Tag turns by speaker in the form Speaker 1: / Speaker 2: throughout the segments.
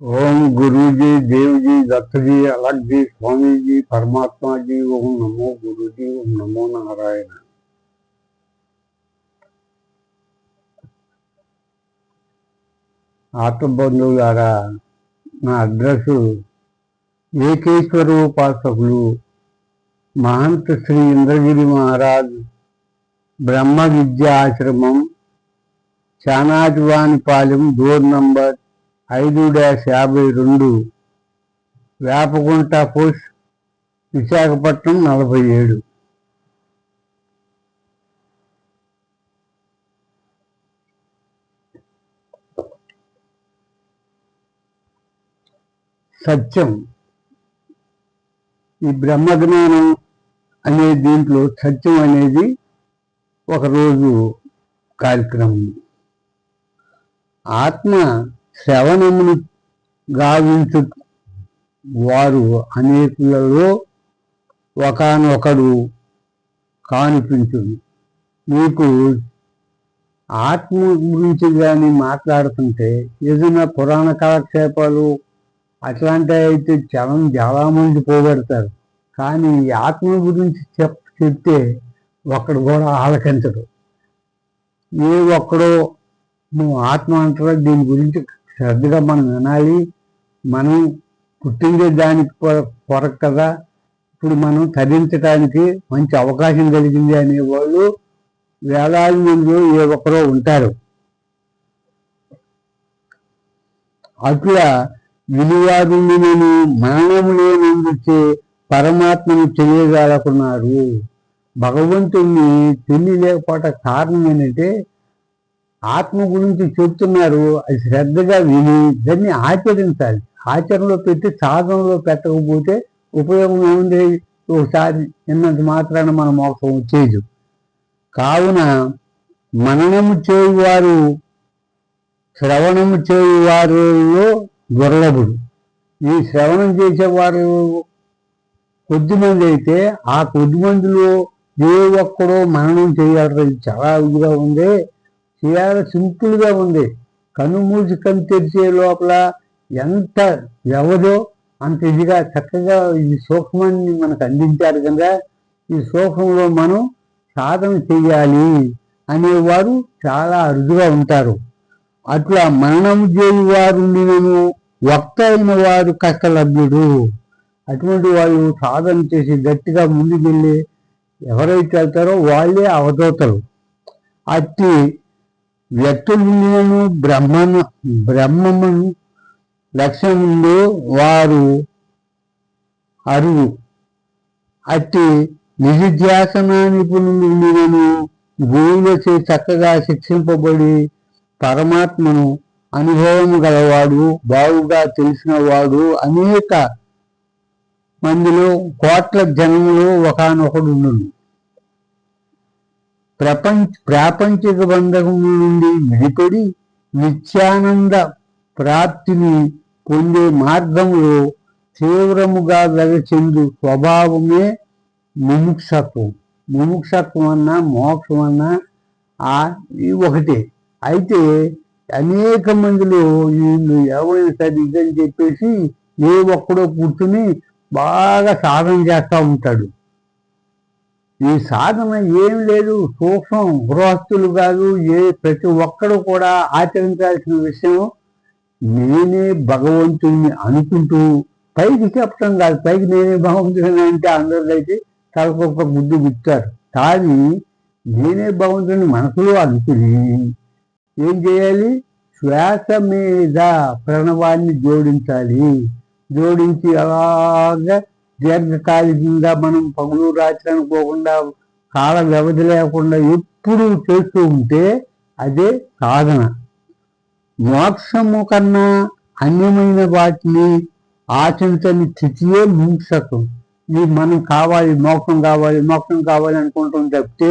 Speaker 1: ओम गुरु जी देव जी दत्त जी अलग जी स्वामी जी परमात्मा जी ओम नमो गुरु जी ओम नमो नारायण ఆత్మబంధువులారా నా అడ్రస్ ఏకేశ్వర ఉపాసకులు మహంత శ్రీ ఇంద్రగిరి మహారాజ్ బ్రహ్మ విద్యా ఆశ్రమం చానాజువానిపాలెం డోర్ నంబర్ ఐదు డాష్ యాభై రెండు వేపగుంట పోస్ట్ విశాఖపట్నం నలభై ఏడు. సత్యం. ఈ బ్రహ్మజ్ఞానం అనే దీంట్లో సత్యం అనేది ఒకరోజు కార్యక్రమం. ఆత్మ శ్రవణమును గావించు వారు అనేకులలో ఒకనొకడు కానిపించును. మీకు ఆత్మ గురించి కానీ మాట్లాడుతుంటే ఏదైనా పురాణ కాలక్షేపాలు అట్లాంటివి అయితే చలం చాలామంది పోగొడతారు. కానీ ఆత్మ గురించి చెప్ చెప్తే ఒక్కడు కూడా ఆలకించడు. ఏ ఒక్కడో నువ్వు ఆత్మ అంటారా? దీని గురించి శ్రద్ధగా మనం వినాలి. మనం పుట్టిందే దానికి కొర- కొరకు కదా. ఇప్పుడు మనం తరించడానికి మంచి అవకాశం కలిగింది అనేవాళ్ళు వేలాది మంది ఏ ఒక్కరో ఉంటారు. అట్లా విలువాదులను మరణం లేనందుచే పరమాత్మను తెలియగలుగుతున్నారు భగవంతుణ్ణి తెలియలేకపోవట కారణం ఏంటంటే ఆత్మ గురించి చెప్తున్నారు అది శ్రద్ధగా విని దాన్ని ఆచరించాలి. ఆచరణలో పెట్టి సాధనలో పెట్టకపోతే ఉపయోగం ఏముంది? ఒకసారి నిన్నంత మాత్రాన మన మోసం చేయదు కావున మననము చేయువారు శ్రవణము చేయువారిలో దుర్లభుడు. ఈ శ్రవణం చేసేవారు కొద్దిమంది అయితే ఆ కొద్దిమందిలో ఏ ఒక్కడో మననం చేయాలి చాలా ఇదిగా ఉంది. చేయాలి సింపుల్గా ఉంది. కన్ను మూసి తెరిచే లోపల ఎంత వ్యవధో అంత ఇదిగా చక్కగా ఈ సూక్ష్మాన్ని మనకు అందించారు కనుక ఈ సూక్ష్మంలో మనం సాధన చేయాలి అనేవారు చాలా అరుదుగా ఉంటారు. అట్లా మరణం చేయు వారు నేను వక్త అయిన వారు కష్టలభ్యుడు. అటువంటి వాళ్ళు సాధన చేసి గట్టిగా ముందుకెళ్ళి ఎవరైతే వెళ్తారో వాళ్ళే అవధూతలు. అట్టి వ్యక్తులను బ్రహ్మను బ్రహ్మమును లక్ష్యముందు వారు అరువు. అట్టి నిధిధ్యాసన నిపుణులను నేను గురువులచే చక్కగా శిక్షింపబడి పరమాత్మను అనుభవం గలవాడు బావుగా తెలిసిన వాడు అనేక మందిలో కోట్ల జనములో ఒకనొకడు ప్రపంచ ప్రాపంచిక బంధకము నుండి విడిపడి నిత్యానంద ప్రాప్తిని పొందే మార్గంలో తీవ్రముగా వెలచెందు స్వభావమే ముముక్షత్వం. ముముక్షత్వం అన్నా మోక్షం అన్నా ఆ ఒకటే. అయితే అనేక మందిలో వీళ్ళు ఎవరైనా సరే ఇదని చెప్పేసి ఏ ఒక్కడో కూర్చుని బాగా సాధన చేస్తూ ఉంటాడు. ఈ సాధన ఏం లేదు. సూక్ష్మం గృహస్థులు కాదు ఏ ప్రతి ఒక్కడు కూడా ఆచరించాల్సిన విషయం నేనే భగవంతుడిని అనుకుంటూ పైకి చెప్పడం కాదు. పైకి నేనే భగవంతుడిని అంటే అందరికైతే తలకొక బుద్ధి గుచ్చారు. కానీ నేనే భగవంతుని మనసులో అనుకుని ఏం చేయాలి? శ్వాస మీద ప్రణవాన్ని జోడించాలి. జోడించి అలాగా దీర్ఘకాలికంగా మనం పగులు రాత్రి అనుకోకుండా కాల వ్యవధి లేకుండా ఎప్పుడు చేస్తూ ఉంటే అదే సాధన. మోక్షము కన్నా అన్యమైన వాటిని ఆచరించని స్థితియే మూక్షత్వం ఇది మనం కావాలి మోక్షం కావాలి మోక్షం కావాలి అనుకుంటాం తప్పితే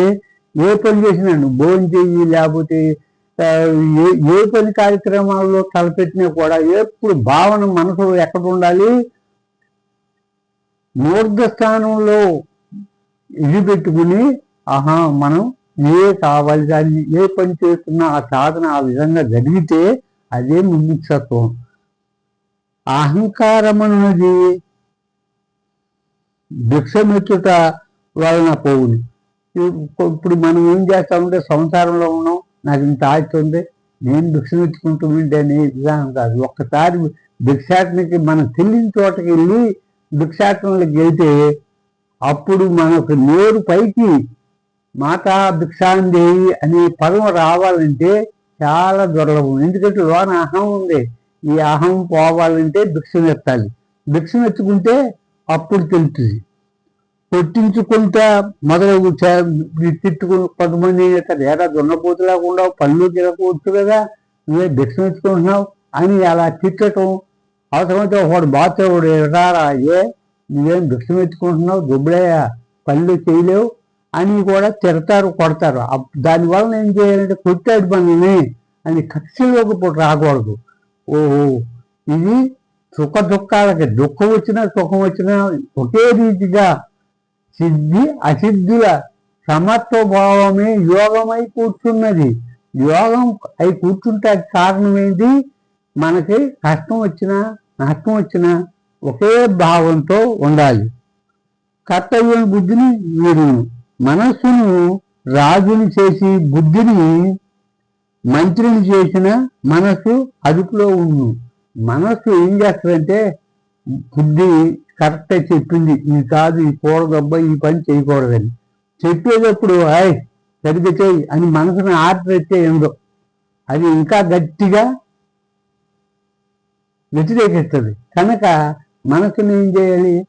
Speaker 1: ఏ పని చేసినాను భోజనం చేయి లేకపోతే ఏ ఏ పని కార్యక్రమాల్లో తలపెట్టినా కూడా ఎప్పుడు భావన మనసు ఎక్కడ ఉండాలి? మూర్ధ స్థానంలో ఇది పెట్టుకుని ఆహా మనం ఏ కావాలి దాన్ని ఏ పని చేస్తున్నా ఆ సాధన ఆ విధంగా జరిగితే అదే ముముక్షత్వం. అహంకారం అన్నది భిక్షమెచ్చుట వలన పోవును. ఇప్పుడు మనం ఏం చేస్తామంటే సంసారంలో ఉన్నాం నాకు ఇంత ఆగుతుంది నేను భిక్షమెచ్చుకుంటూ ఉంటే అనే విధానం కాదు. ఒక్కసారి భిక్షాటనకి మనం తెలియని చోటకి వెళ్ళి భిక్షాటనలకు వెళ్తే అప్పుడు మనకు నేరు పైకి మాతా భిక్షాందేవి అనే పదం రావాలంటే చాలా దుర్లభం. ఎందుకంటే లోన అహం ఉంది. ఈ అహం పోవాలంటే భిక్షం ఎత్తాలి. భిక్షం ఎత్తుకుంటే అప్పుడు తెలుస్తుంది. కొట్టించుకుంటా మొదలు తిట్టుకుని కొంతమంది ఏడా దున్నపోతులాగా ఉండవు పళ్ళు తిరగవచ్చు కదా నువ్వే భిక్షం ఎత్తుకుంటున్నావు అని అలా తిట్టడం అవసరమైతే ఒకడు బాత్రూడు రారా ఏ నువ్వేం భిక్షం ఎత్తుకుంటున్నావు? దుబ్బులయ్యా పనులు చేయలేవు? అని కూడా తిడతారు కొడతారు. దానివల్ల ఏం చేయాలంటే కొట్టాడు మనల్ని అని కక్షలోకి పూట రాకూడదు. ఓహో ఇది సుఖ దుఃఖాలకి దుఃఖం వచ్చినా సుఖం వచ్చినా ఒకే రీతిగా సిద్ధి అసిద్ధుల సమత్వ భావమే యోగమై కూర్చున్నది. యోగం అయి కూర్చుంటే కారణం ఏంటి? మనకి కష్టం వచ్చినా నష్టం వచ్చినా ఒకే భావంతో ఉండాలి. కర్తవ్యం బుద్ధిని వీరు మనస్సును రాజుని చేసి బుద్ధిని మంత్రిని చేసిన మనస్సు అదుపులో ఉండు. మనస్సు ఏం చేస్తుందంటే బుద్ధి కరెక్ట్ చెప్పింది ఇది కాదు ఈ కూడదబ్బా ఈ పని చేయకూడదని. చెప్పేటప్పుడు హాయ్ సరిగ్గా చేయి అని మనసుని ఆర్డర్ అయితే ఏందో. అది ఇంకా గట్టిగా వ్యతిరేకిస్తుంది. కనుక మనసును ఏం చేయాలి?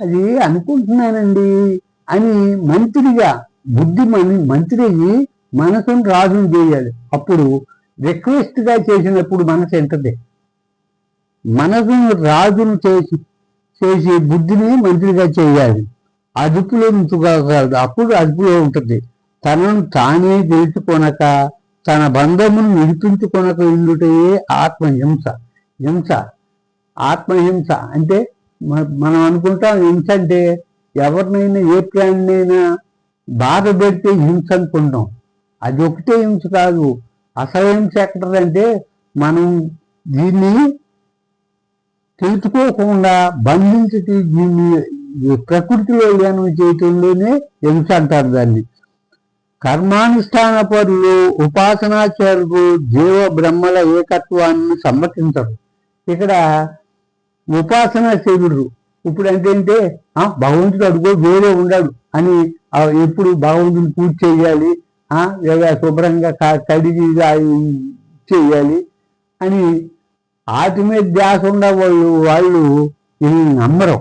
Speaker 1: అది అనుకుంటున్నానండి అని మంత్రిగా బుద్ధి మని మంత్రి మనసును రాజును చేయాలి. అప్పుడు రిక్వెస్ట్గా చేసినప్పుడు మనసు ఎంటది మనసును రాజును చేసి చేసి బుద్ధిని మంత్రిగా చేయాలి. అదుపులో ఉంచుకోగలదు అప్పుడు అదుపులో ఉంటుంది. తనను తానే తెలుసుకొనక తన బంధమును విడిపించుకొనక ఉండుటే ఆత్మహింస. హింస ఆత్మహింస అంటే మనం అనుకుంటాం హింస అంటే ఎవరినైనా ఏ ప్రాణినైనా బాధ పెడితే హింస అనుకుంటాం. అది ఒకటే హింస కాదు. అసహింస హింస ఎక్కడంటే మనం దీన్ని తెలుసుకోకుండా బంధించి దీన్ని ప్రకృతిలో ధ్యానం చేయటంలోనే హింస అంటారు దాన్ని. కర్మానుష్ఠాన పరులు ఉపాసనాచారులు జీవ బ్రహ్మల ఏకత్వాన్ని సమ్మతించరు. ఇక్కడ ఉపాసన ఉపాసనాశీలుడు ఇప్పుడు అంటే భగవంతుడు అడుగో వేరే ఉండడు అని ఎప్పుడు భగవంతుని పూజ చేయాలి లేదా శుభ్రంగా కడిగి చేయాలి అని వాటి మీద ధ్యాస ఉన్న వాళ్ళు వాళ్ళు నమ్మరు.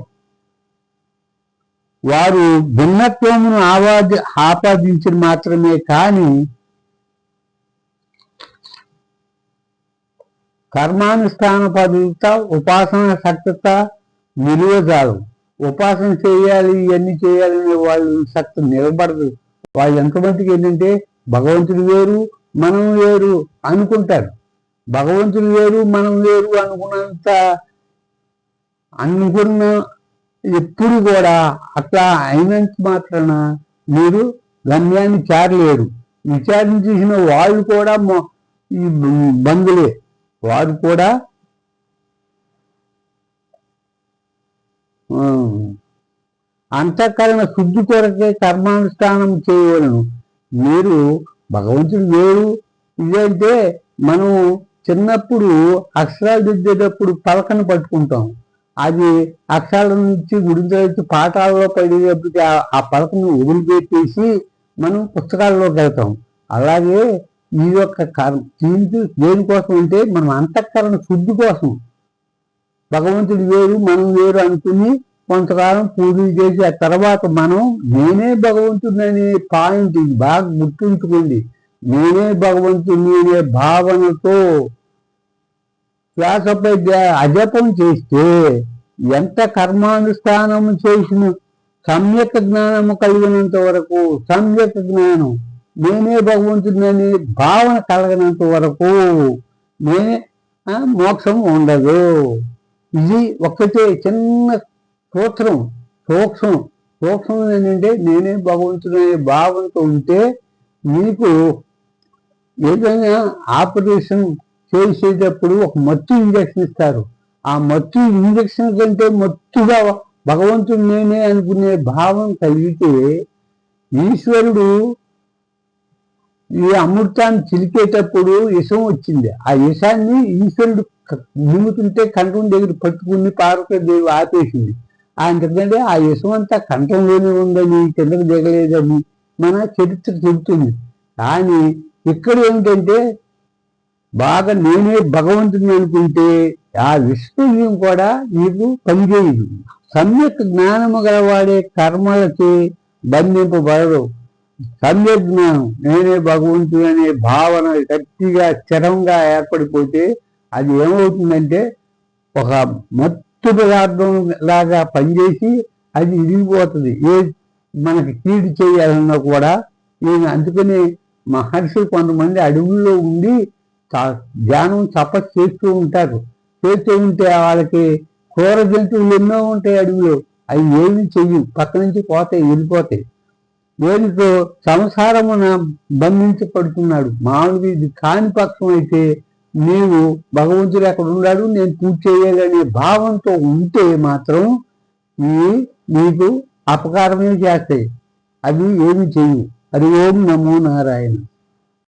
Speaker 1: వారు భిన్నత్వమును ఆవాది ఆపాదించిన మాత్రమే కానీ కర్మానుష్ఠాన పద్ధత ఉపాసన సక్తత నిలువ చాలు ఉపాసన చేయాలి ఇవన్నీ చేయాలని వాళ్ళు సక్త నిలబడదు. వాళ్ళు ఎంతమందికి ఏంటంటే భగవంతుడు వేరు మనం వేరు అనుకుంటారు. భగవంతుడు వేరు మనం వేరు అనుకున్నంత అనుకున్న ఎప్పుడు కూడా అట్లా అయినంత మాత్రాన మీరు గమ్యాన్ని చేరలేరు. విచారించేసిన వాళ్ళు కూడా ఈ బంధులే వారు కూడా అంతఃకరణ శుద్ధి కొరకే కర్మానుష్ఠానం చేయవలను. మీరు భగవంతుడు వేరు ఇదంటే మనం చిన్నప్పుడు అక్షరాలు దిద్దేటప్పుడు పలకను పట్టుకుంటాం. అది అక్షరాల నుంచి గుడించవచ్చు పాఠాలలో పడేటప్పటికి ఆ పలకను వదిలిపెట్టేసి మనం పుస్తకాల్లోకి వెళ్తాం. అలాగే ఈ యొక్క కర్మ దేనికోసం అంటే మనం అంతఃకరణ శుద్ధి కోసం. భగవంతుడు వేరు మనం వేరు అనుకుని కొంతకాలం పూజలు చేసి ఆ తర్వాత మనం నేనే భగవంతుడిని పాయింట్ బాగా గుర్తుంచుకోండి. నేనే భగవంతుని అనే భావనతో శ్వాసపై అజపం చేస్తే ఎంత కర్మానుష్ఠానం చేసిన సమ్యక్ జ్ఞానము కలిగినంత వరకు సమ్యక్ జ్ఞానం నేనే భగవంతుడిని భావన కలగనంత వరకు నేనే మోక్షం ఉండదు. ఇది ఒక్కటే చిన్న సూత్రం సూక్ష్మం సూక్ష్మం ఏంటంటే నేనే భగవంతుడు భావనతో ఉంటే మీకు ఏదైనా ఆపరేషన్ చేసేటప్పుడు ఒక మత్తు ఇంజక్షన్ ఇస్తారు. ఆ మత్తు ఇంజక్షన్ కంటే మత్తుగా భగవంతుడు నేనే అనుకునే భావం కలిగితే ఈశ్వరుడు ఈ అమృతాన్ని చిలికేటప్పుడు విషం వచ్చింది. ఆ విషాన్ని ఈశ్వరుడు నిముతుంటే కంఠం దగ్గర పట్టుకుని పార్వతీదేవి ఆపేసింది. ఆయన ఆ విషం అంతా కంఠంలోనే ఉందని కిందకు దిగలేదని మన చరిత్ర చెబుతుంది. కానీ ఇక్కడ ఏమిటంటే బాగా నేనే భగవంతుని అనుకుంటే ఆ విశ్వం కూడా నీకు పనిచేయదు. సమ్యక్ జ్ఞానము గలవాడే కర్మలకి బంధింపబడరు. సమ్యక్ నేనే భగవంతుడు అనే భావన గట్టిగా స్థిరంగా ఏర్పడిపోతే అది ఏమవుతుందంటే ఒక మత్తు పదార్థం లాగా పనిచేసి అది ఇరిగిపోతుంది. ఏ మనకి కీడు చేయాలన్నా కూడా నేను అందుకని మహర్షి కొంతమంది అడవుల్లో ఉండి ధ్యానం తపస్సు చేస్తూ ఉంటారు. చేస్తూ ఉంటే వాళ్ళకి క్రూర జంతువులు ఎన్నో ఉంటాయి అడవిలో. అవి ఏమి చెయ్యి పక్క నుంచి పోతాయి వెళ్ళిపోతాయి. దేనితో సంసారమున బంధించబడుతున్నాడు? మామూలుగా ఇది కాని పక్షం అయితే నీవు భగవంతుడు ఎక్కడ ఉన్నాడు నేను పూజ చేయాలనే భావంతో ఉంటే మాత్రం ఇవి నీకు అపకారమే చేస్తాయి. అవి ఏమి చెయ్యి అది ఓం నమో నారాయణ.